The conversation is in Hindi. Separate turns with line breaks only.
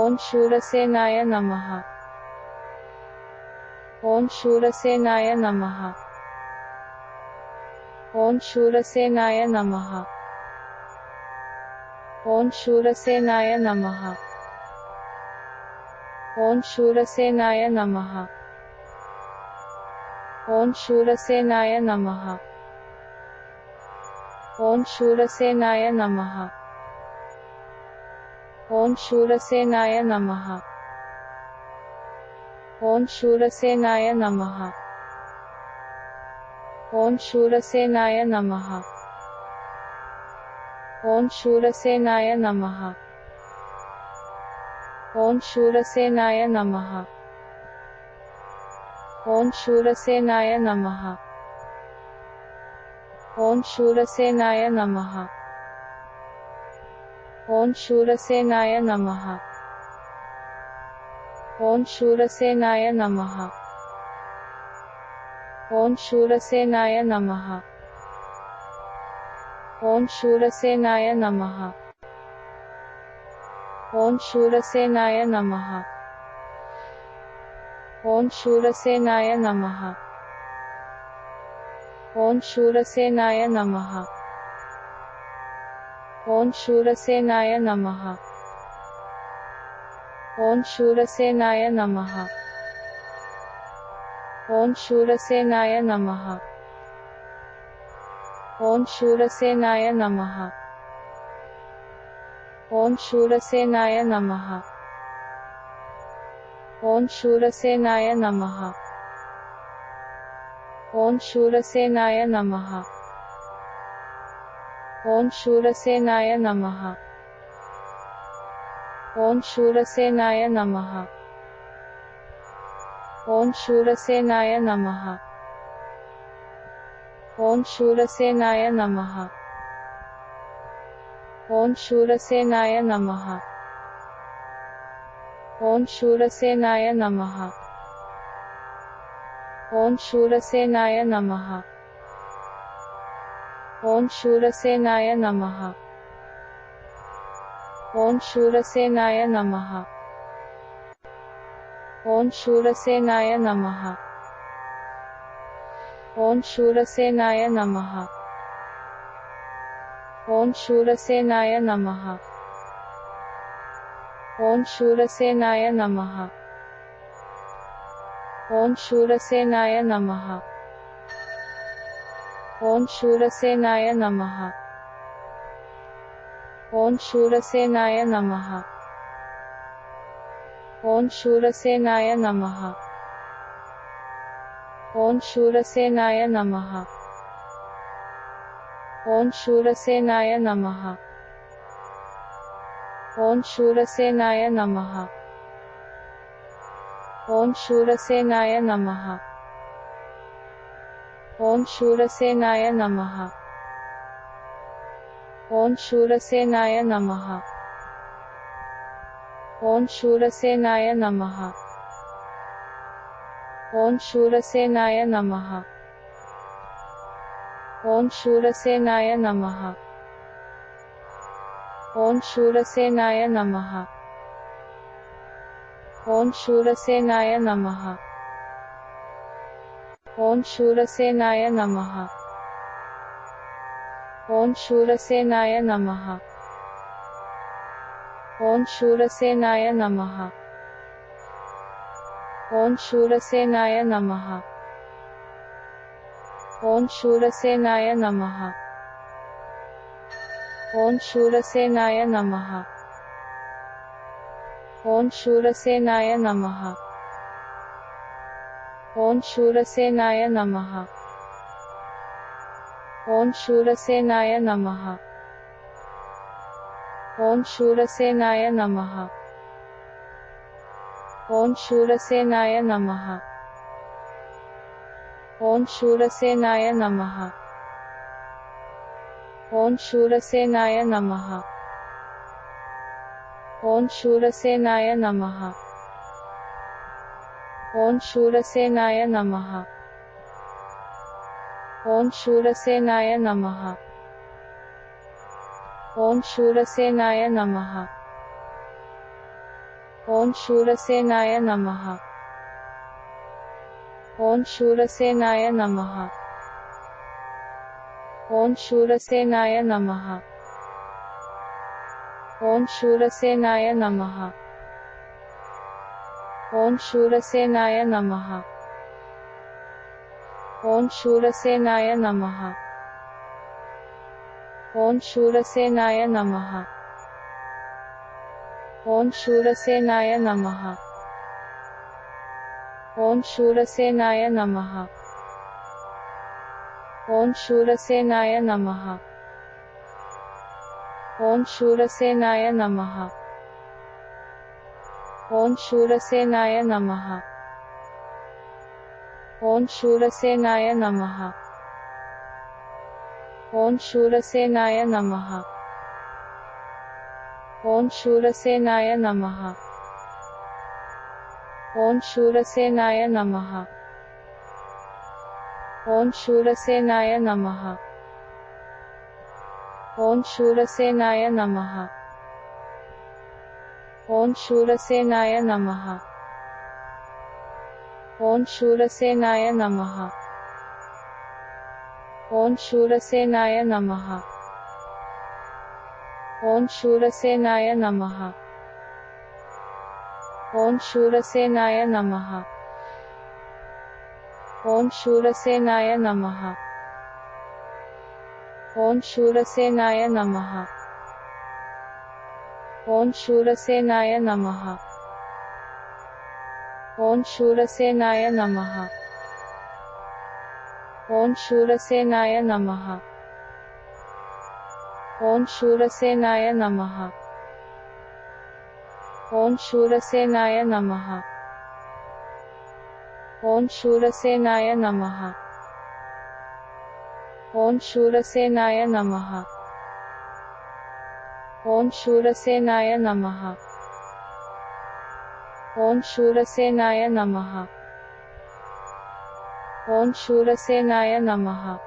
ॐ शूरसेनाय नमः। ॐ शूरसेनाय नमः। ॐ शूरसेनाय नमः। ॐ शूरसेनाय नमः। ॐ शूरसेनाय नमः। ॐ शूरसेनाय नमः। ॐ शूरसेनाय नमः। ॐ शूरसेनाय नमः। ॐ शूरसेनाय नमः। ॐ शूरसेनाय नमः। ॐ शूरसेनाय नमः। ॐ शूरसेनाय नमः। ॐ शूरसेनाय नमः। ॐ शूरसेनाय नमः। ॐ शूरसेनाय नमः ॐ शूरसेनाय नमः ॐ शूरसेनाय नमः ॐ शूरसेनाय नमः ॐ शूरसेनाय नमः ॐ शूरसेनाय नमः ॐ शूरसेनाय नमः ॐ शूरसेनाय नमः। ॐ शूरसेनाय नमः। ॐ शूरसेनाय नमः। ॐ शूरसेनाय नमः। ॐ शूरसेनाय नमः। ॐ शूरसेनाय नमः। ॐ शूरसेनाय नमः। ॐ शूरसेनाय नमः। ॐ शूरसेनाय नमः। ॐ शूरसेनाय नमः। ॐ शूरसेनाय नमः। ॐ शूरसेनाय नमः। ॐ शूरसेनाय नमः। ॐ शूरसेनाय नमः। ॐ शूरसेनाय नमः। ॐ शूरसेनाय नमः। ॐ शूरसेनाय नमः। ॐ शूरसेनाय नमः। ॐ शूरसेनाय नमः। ॐ शूरसेनाय नमः। ॐ शूरसेनाय नमः। ॐ शूरसेनाय नमः। ॐ शूरसेनाय नमः। ॐ शूरसेनाय नमः। ॐ शूरसेनाय नमः। ॐ शूरसेनाय नमः। ॐ शूरसेनाय नमः। ॐ शूरसेनाय नमः। ॐ शूरसेनाय नमः ॐ शूरसेनाय नमः ॐ शूरसेनाय नमः ॐ शूरसेनाय नमः ॐ शूरसेनाय नमः ॐ शूरसेनाय नमः ॐ शूरसेनाय नमः ॐ शूरसेनाय नमः। ॐ शूरसेनाय नमः। ॐ शूरसेनाय नमः। ॐ शूरसेनाय नमः। ॐ शूरसेनाय नमः। ॐ शूरसेनाय नमः। ॐ शूरसेनाय नमः। ॐ शूरसेनाय नमः। ॐ शूरसेनाय नमः। ॐ शूरसेनाय नमः। ॐ शूरसेनाय नमः। ॐ शूरसेनाय नमः। ॐ शूरसेनाय नमः। ॐ शूरसेनाय नमः। ॐ शूरसेनाय नमः। ॐ शूरसेनाय नमः। ॐ शूरसेनाय नमः। ॐ शूरसेनाय नमः। ॐ शूरसेनाय नमः। ॐ शूरसेनाय नमः। ॐ शूरसेनाय नमः। ॐ शूरसेनाय नमः। ॐ शूरसेनाय नमः। ॐ शूरसेनाय नमः। ॐ शूरसेनाय नमः। ॐ शूरसेनाय नमः। ॐ शूरसेनाय नमः। ॐ शूरसेनाय नमः। ॐ शूरसेनाय नमः। ॐ शूरसेनाय नमः। ॐ शूरसेनाय नमः। ॐ शूरसेनाय नमः। ॐ शूरसेनाय नमः। ॐ शूरसेनाय नमः। ॐ शूरसेनाय नमः। ॐ शूरसेनाय नमः। ॐ शूरसेनाय नमः। ॐ शूरसेनाय नमः। ॐ शूरसेनाय नमः। ॐ शूरसेनाय नमः। ॐ शूरसेनाय नमः। ॐ शूरसेनाय नमः। ॐ शूरसेनाय नमः। ॐ शूरसेनाय नमः। ॐ शूरसेनाय नमः। ॐ शूरसेनाय नमः। ॐ शूरसेनाय नमः। ॐ शूरसेनाय नमः। ॐ शूरसेनाय नमः। ॐ शूरसेनाय नमः। ॐ शूरसेनाय नमः। ॐ शूरसेनाय नमः।